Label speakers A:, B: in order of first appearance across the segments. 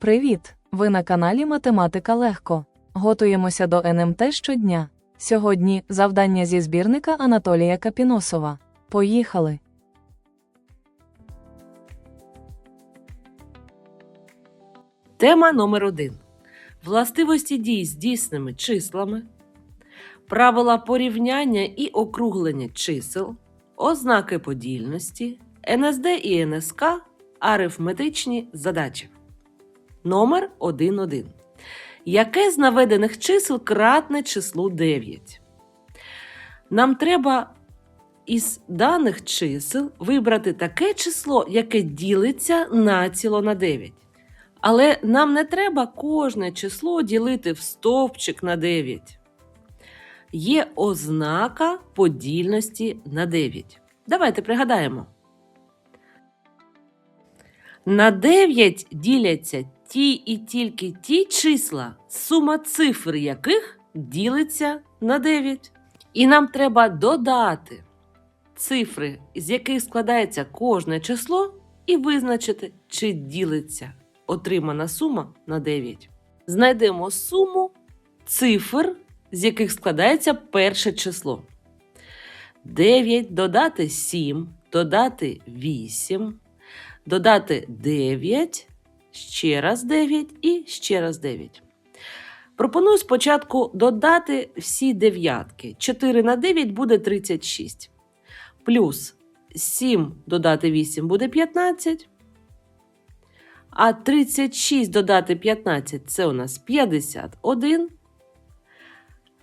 A: Привіт! Ви на каналі Математика Легко. Готуємося до НМТ щодня. Сьогодні завдання зі збірника Анатолія Капіносова. Поїхали!
B: Тема номер один. Властивості дій з дійсними числами, правила порівняння і округлення чисел, ознаки подільності, НСД і НСК, арифметичні задачі. Номер 1.1. Яке з наведених чисел кратне числу 9? Нам треба із даних чисел вибрати таке число, яке ділиться націло на 9. Але нам не треба кожне число ділити в стовпчик на 9. Є ознака подільності на 9. Давайте пригадаємо. На 9 діляться ті і тільки ті числа, сума цифр яких ділиться на 9. І нам треба додати цифри, з яких складається кожне число, і визначити, чи ділиться отримана сума на 9. Знайдемо суму цифр, з яких складається перше число. 9 додати 7, додати 8, додати 9, ще раз 9 і ще раз 9. Пропоную спочатку додати всі дев'ятки. 4 на 9 буде 36. Плюс 7 додати 8 буде 15. А 36 додати 15 це у нас 51.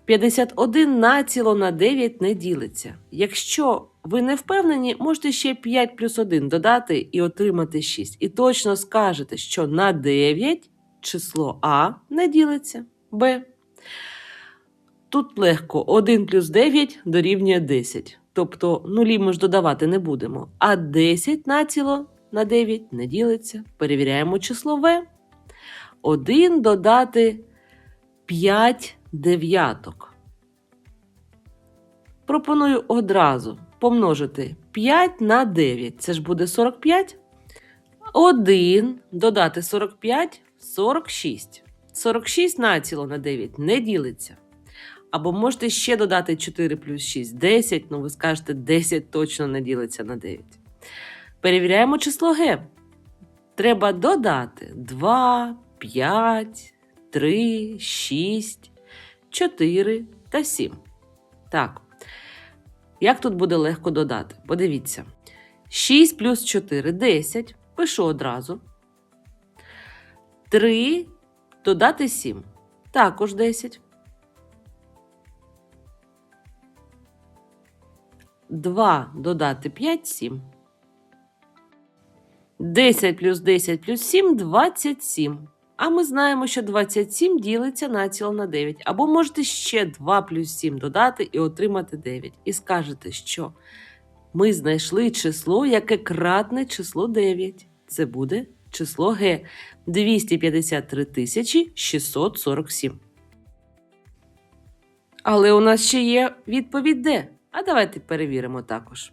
B: 51 націло на 9 не ділиться. Якщо ви не впевнені, можете ще 5 плюс 1 додати і отримати 6. І точно скажете, що на 9 число А не ділиться Б. Тут легко 1 плюс 9 дорівнює 10. Тобто нулі ми ж додавати не будемо. А 10 націло на 9 не ділиться. Перевіряємо число В. 1 додати 5 дев'яток. Пропоную одразу помножити 5 на 9. Це ж буде 45. 1 додати 45 46. 46 націло на 9 не ділиться. Або можете ще додати 4 плюс 6 10. Ну, ви скажете, 10 точно не ділиться на 9. Перевіряємо число Г. Треба додати 2, 5, 3, 6, 4 та 7. Так. Як тут буде легко додати? Подивіться. 6 плюс 4 10. Пишу одразу. 3 додати 7. Також 10. 2 додати 5 7. 10 плюс 10 плюс 7 27. А ми знаємо, що 27 ділиться націло на 9. Або можете ще 2 плюс 7 додати і отримати 9. І скажете, що ми знайшли число, яке кратне число 9. Це буде число Г 253 647. Але у нас ще є відповідь Д. А давайте перевіримо також.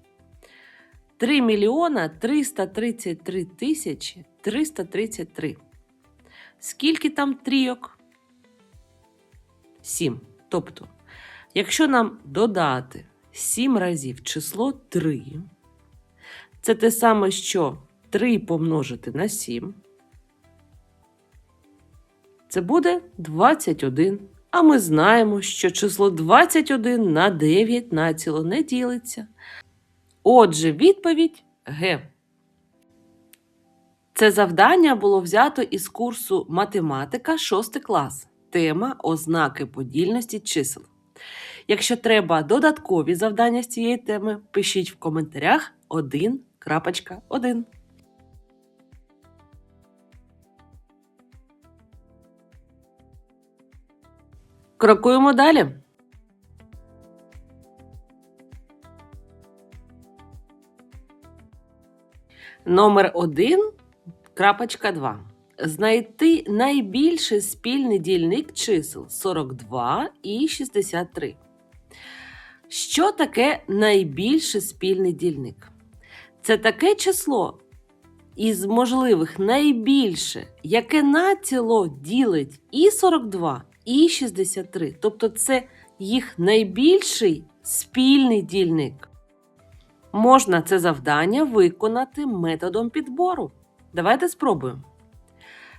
B: 3 мільйона 333 тисячі 333. Скільки там трійок? 7. Тобто, якщо нам додати 7 разів число 3, це те саме, що 3 помножити на 7, це буде 21. А ми знаємо, що число 21 на 9 націло не ділиться. Отже, відповідь Г. Це завдання було взято із курсу Математика 6 клас. Тема ознаки подільності чисел. Якщо треба додаткові завдання з цієї теми, пишіть в коментарях 1.1. Крокуємо далі. Номер 1, крапочка 2. Знайти найбільший спільний дільник чисел 42 і 63. Що таке найбільший спільний дільник? Це таке число, із можливих найбільше, яке націло ділить і 42, і 63. Тобто це їх найбільший спільний дільник. Можна це завдання виконати методом підбору. Давайте спробуємо.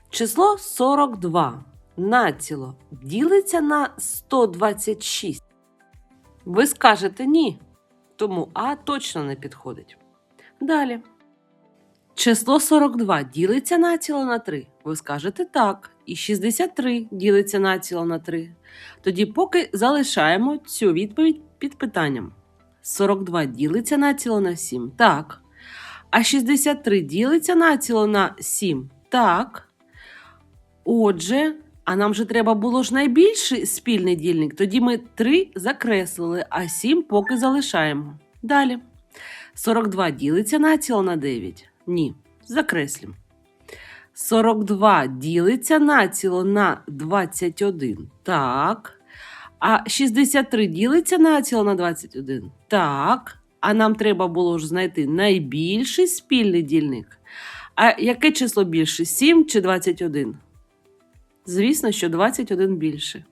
B: Число 42 націло ділиться на 126. Ви скажете ні, тому А точно не підходить. Далі. Число 42 ділиться націло на 3. Ви скажете так. І 63 ділиться націло на 3. Тоді поки залишаємо цю відповідь під питанням. 42 ділиться націло на 7. Так. А 63 ділиться націло на 7. Так. Отже, а нам же треба було ж найбільший спільний дільник. Тоді ми 3 закреслили, а 7 поки залишаємо. Далі. 42 ділиться націло на 9. Ні. Закреслім. 42 ділиться націло на 21. Так. А 63 ділиться націло на 21. Так. А нам треба було ж знайти найбільший спільний дільник. А яке число більше? 7 чи 21? Звісно, що 21 більше.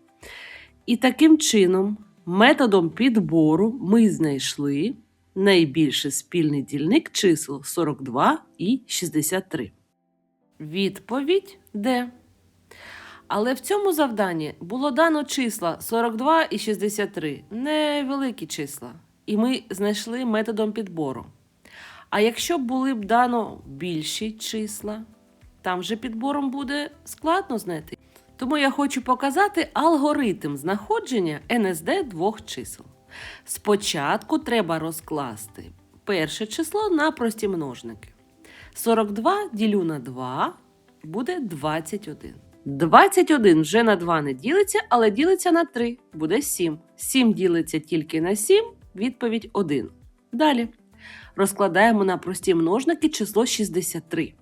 B: І таким чином, методом підбору ми знайшли найбільший спільний дільник чисел 42 і 63. Відповідь Д. Але в цьому завданні було дано числа 42 і 63 невеликі числа. І ми знайшли методом підбору. А якщо були б дано більші числа, там же підбором буде складно знайти. Тому я хочу показати алгоритм знаходження НСД двох чисел. Спочатку треба розкласти перше число на прості множники. 42 ділю на 2 буде 21. 21 вже на 2 не ділиться, але ділиться на 3, буде 7. 7 ділиться тільки на 7, відповідь 1. Далі розкладаємо на прості множники число 63.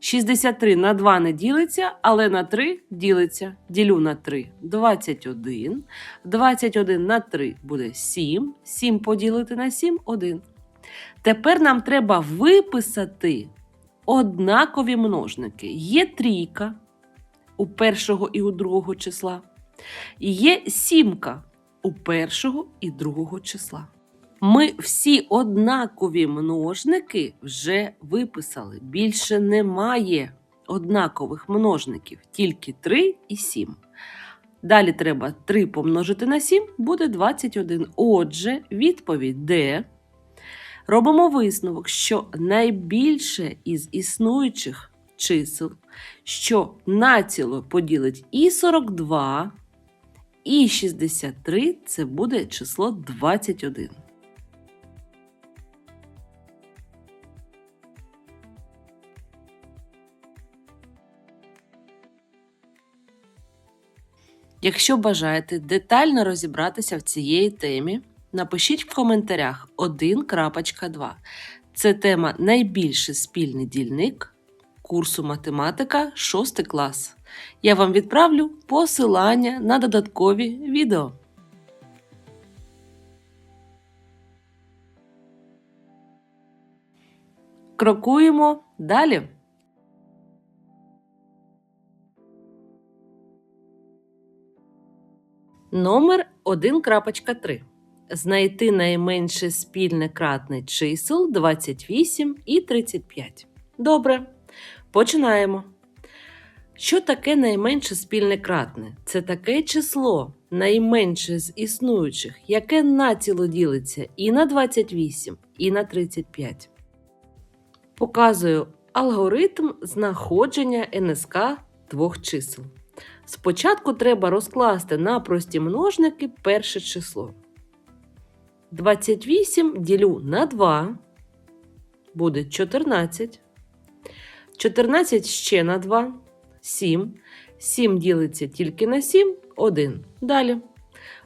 B: 63 на 2 не ділиться, але на 3 ділиться. Ділю на 3 21. 21 на 3 буде 7. 7 поділити на 7 1. Тепер нам треба виписати однакові множники. Є трійка у першого і у другого числа. Є сімка у першого і другого числа. Ми всі однакові множники вже виписали. Більше немає однакових множників, тільки 3 і 7. Далі треба 3 помножити на 7, буде 21. Отже, відповідь Д. Робимо висновок, що найбільше із існуючих чисел, що націло поділить і 42, і 63, це буде число 21. Якщо бажаєте детально розібратися в цієї темі, напишіть в коментарях 1.2. Це тема найбільший спільний дільник курсу математика 6 клас. Я вам відправлю посилання на додаткові відео. Крокуємо далі. Номер 1.3. Знайти найменше спільне кратне чисел 28 і 35. Добре. Починаємо. Що таке найменше спільне кратне? Це таке число, найменше з існуючих, яке націло ділиться і на 28, і на 35. Показую алгоритм знаходження НСК двох чисел. Спочатку треба розкласти на прості множники перше число. 28 ділю на 2 буде 14. 14 ще на 2 7. 7 ділиться тільки на 7 1. Далі.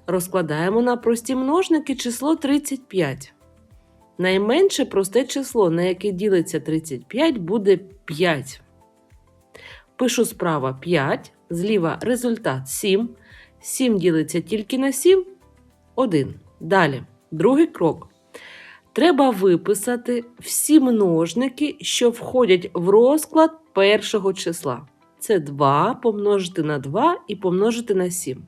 B: Розкладаємо на прості множники число 35. Найменше просте число, на яке ділиться 35, буде 5. Пишу справа 5, зліва результат 7. 7 ділиться тільки на 7 1. Далі. Другий крок. треба виписати всі множники, що входять в розклад першого числа. Це 2 помножити на 2 і помножити на 7.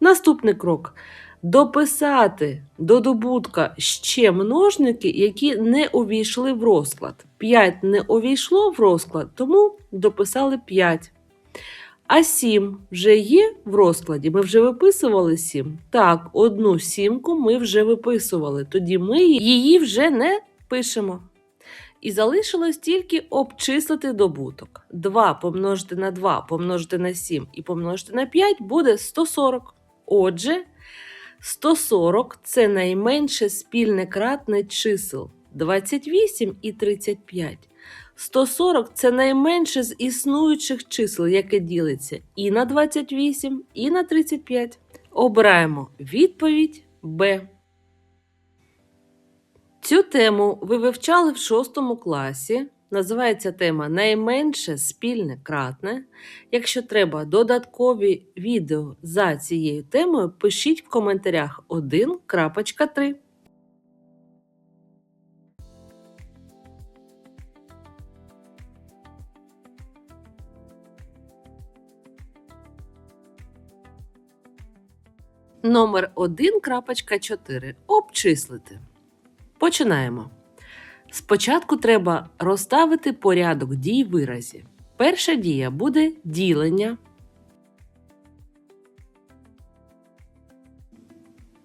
B: Наступний крок дописати до добутка ще множники, які не увійшли в розклад. 5 не увійшло в розклад, тому дописали 5. А 7 вже є в розкладі. Ми вже виписували 7. Так, одну сімку ми вже виписували. Тоді ми її вже не пишемо. І залишилось тільки обчислити добуток. 2 помножити на 2 помножити на 7 і помножити на 5 буде 140. Отже, 140 це найменше спільне кратне чисел 28 і 35. 140 це найменше з існуючих чисел, яке ділиться і на 28, і на 35. Обираємо відповідь Б. Цю тему ви вивчали в 6 класі. Називається тема Найменше спільне кратне. Якщо треба додаткові відео за цією темою, пишіть в коментарях 1.3. Номер 1.4. Обчислити. Починаємо. Спочатку треба розставити порядок дій виразі. Перша дія буде ділення.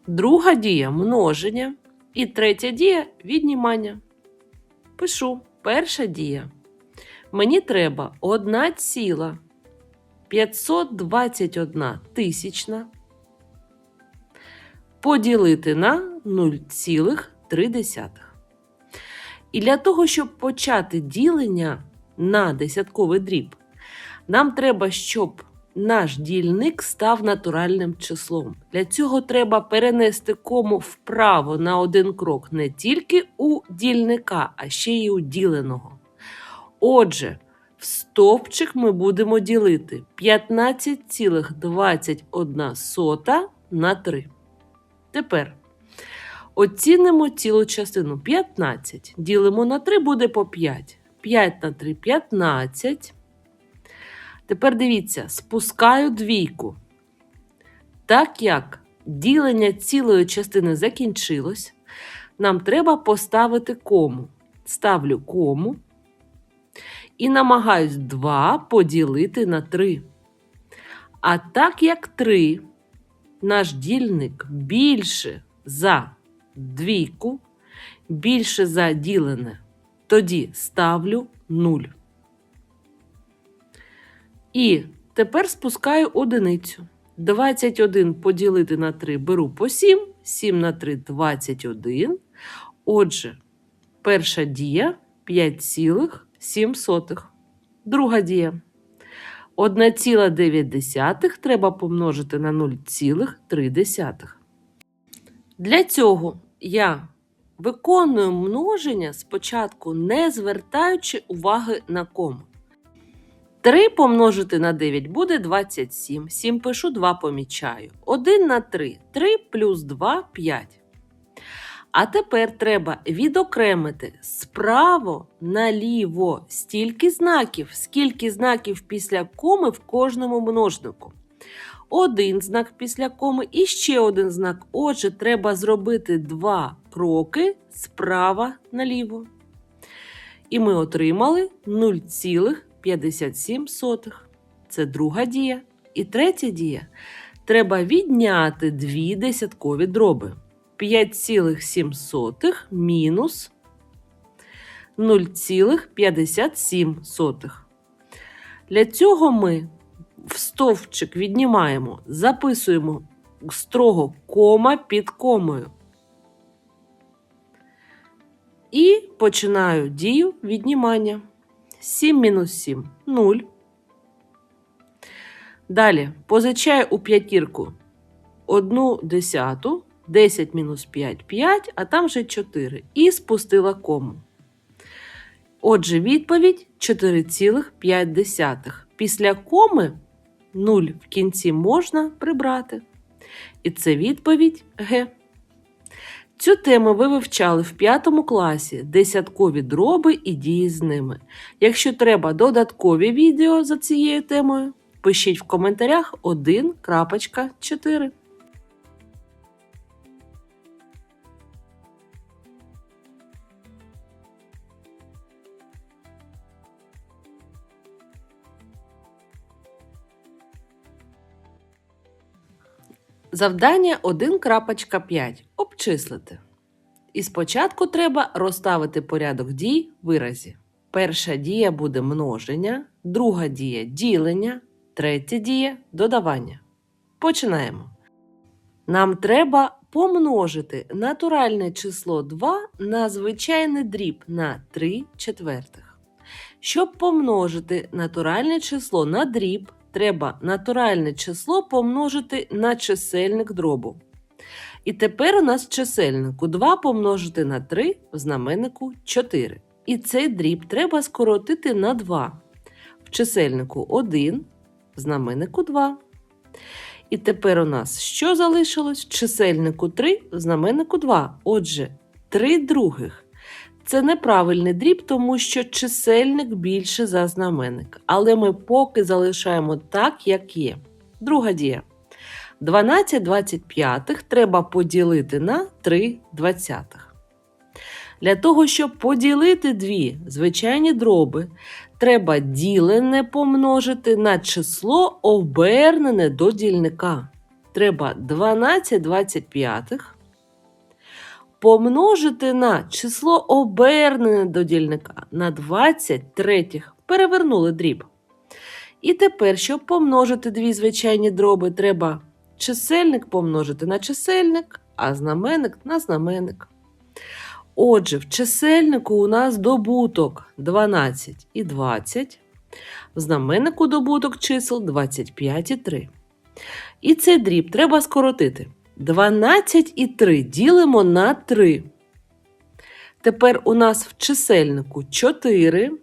B: Друга дія множення. І третя дія віднімання. Пишу перша дія. Мені треба 1 ціла 521 тисячна поділити на 0,3. І для того, щоб почати ділення на десятковий дріб, нам треба, щоб наш дільник став натуральним числом. Для цього треба перенести кому вправо на один крок не тільки у дільника, а ще й у діленого. Отже, в стовпчик ми будемо ділити 15,21 на 3. Тепер оцінимо цілу частину 15. Ділимо на 3 буде по 5. 5 на 3 15. Тепер дивіться, спускаю двійку. Так як ділення цілої частини закінчилось, нам треба поставити кому. Ставлю кому і намагаюсь 2 поділити на 3. А так як 3 наш дільник більше за двійку, більше за ділене, тоді ставлю 0. І тепер спускаю одиницю. 21 поділити на 3 беру по 7, 7 на 3 21. Отже, перша дія 5,7. Друга дія 1,9 треба помножити на 0,3. Для цього я виконую множення спочатку, не звертаючи уваги на кому. 3 помножити на 9 буде 27. 7 пишу, 2 помічаю. 1 на 3. 3 плюс 2 5. А тепер треба відокремити справа наліво стільки знаків, скільки знаків після коми в кожному множнику. Один знак після коми і ще один знак. Отже, треба зробити два кроки справа наліво. І ми отримали 0,57. Це друга дія. І третя дія. Треба відняти дві десяткові дроби. 5,7 мінус 0,57. Для цього ми в стовпчик віднімаємо, записуємо строго кома під комою. І починаю дію віднімання. 7 мінус 7 0. Далі позичаю у п'ятірку 1 десяту. 10 мінус 5 5, а там вже 4. І спустила кому. Отже, відповідь 4,5. Після коми 0 в кінці можна прибрати. І це відповідь Г. Цю тему ви вивчали в п'ятому класі десяткові дроби і дії з ними. Якщо треба додаткові відео за цією темою, пишіть в коментарях 1.4. Завдання 1.5. Обчислити. І спочатку треба розставити порядок дій в виразі. Перша дія буде множення, друга дія ділення, третя дія додавання. Починаємо. Нам треба помножити натуральне число 2 на звичайний дріб на 3 четвертих. Щоб помножити натуральне число на дріб, треба натуральне число помножити на чисельник дробу. І тепер у нас в чисельнику 2 помножити на 3 в знаменнику 4. І цей дріб треба скоротити на 2. В чисельнику 1, в знаменнику 2. І тепер у нас що залишилось? В чисельнику 3, в знаменнику 2. Отже, 3 других. Це неправильний дріб, тому що чисельник більше за знаменник. Але ми поки залишаємо так, як є. Друга дія. 12 25 треба поділити на 3 двадцятих. Для того, щоб поділити дві звичайні дроби, треба ділене помножити на число обернене до дільника. Треба 12 25 помножити на число обернене до дільника на 23. Перевернули дріб. І тепер, щоб помножити дві звичайні дроби, треба чисельник помножити на чисельник, а знаменник на знаменник. Отже, в чисельнику у нас добуток 12 і 20, в знаменнику добуток чисел 25 і 3. І цей дріб треба скоротити. 12 і 3 ділимо на 3. Тепер у нас в чисельнику 4, в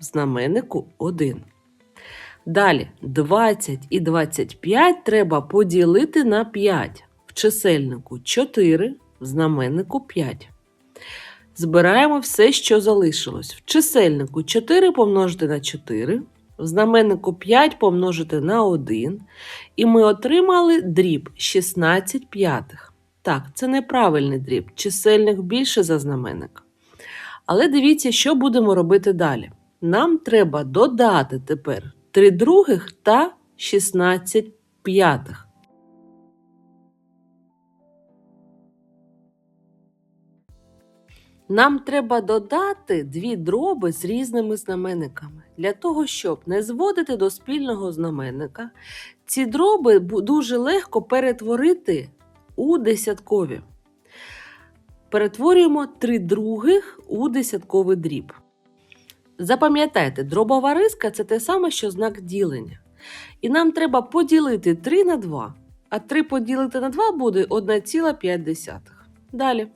B: знаменнику 1. Далі 20 і 25 треба поділити на 5. В чисельнику 4, в знаменнику 5. Збираємо все, що залишилось. В чисельнику 4 помножити на 4, в знаменнику 5 помножити на 1. І ми отримали дріб 16 п'ятих. Так, це неправильний дріб. чисельних більше за знаменник. Але дивіться, що будемо робити далі. Нам треба додати тепер 3 других та 16 п'ятих. Нам треба додати дві дроби з різними знаменниками. Для того, щоб не зводити до спільного знаменника, ці дроби дуже легко перетворити у десяткові. Перетворюємо три других у десятковий дріб. Запам'ятайте, дробова риска це те саме, що знак ділення. І нам треба поділити 3 на 2. А 3 поділити на 2 буде 1,5. Далі.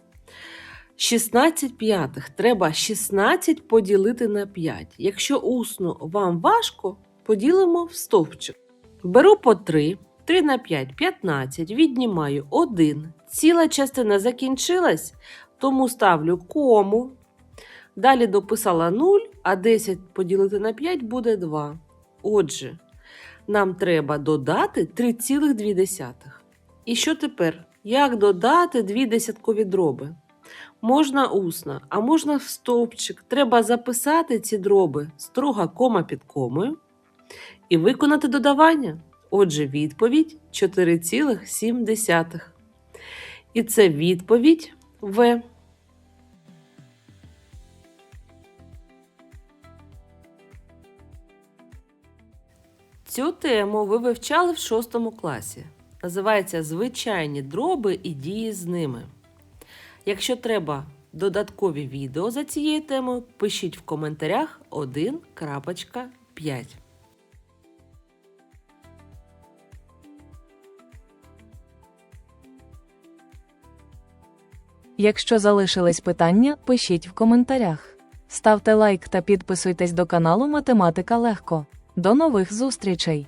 B: 16 п'ятих. Треба 16 поділити на 5. Якщо усно вам важко, поділимо в стовпчик. Беру по 3. 3 на 5 15. Віднімаю 1. Ціла частина закінчилась, тому ставлю кому. Далі дописала 0, а 10 поділити на 5 буде 2. Отже, нам треба додати 3,2. І що тепер? Як додати дві десяткові дроби? Можна усно, а можна в стовпчик. Треба записати ці дроби строга кома під комою і виконати додавання. Отже, відповідь 4,7. І це відповідь В. Цю тему ви вивчали в шостому класі. Називається Звичайні дроби і дії з ними. Якщо треба додаткові відео за цією темою, пишіть в коментарях 1.5.
A: Якщо залишились питання, пишіть в коментарях. Ставте лайк та підписуйтесь до каналу Математика Легко. До нових зустрічей!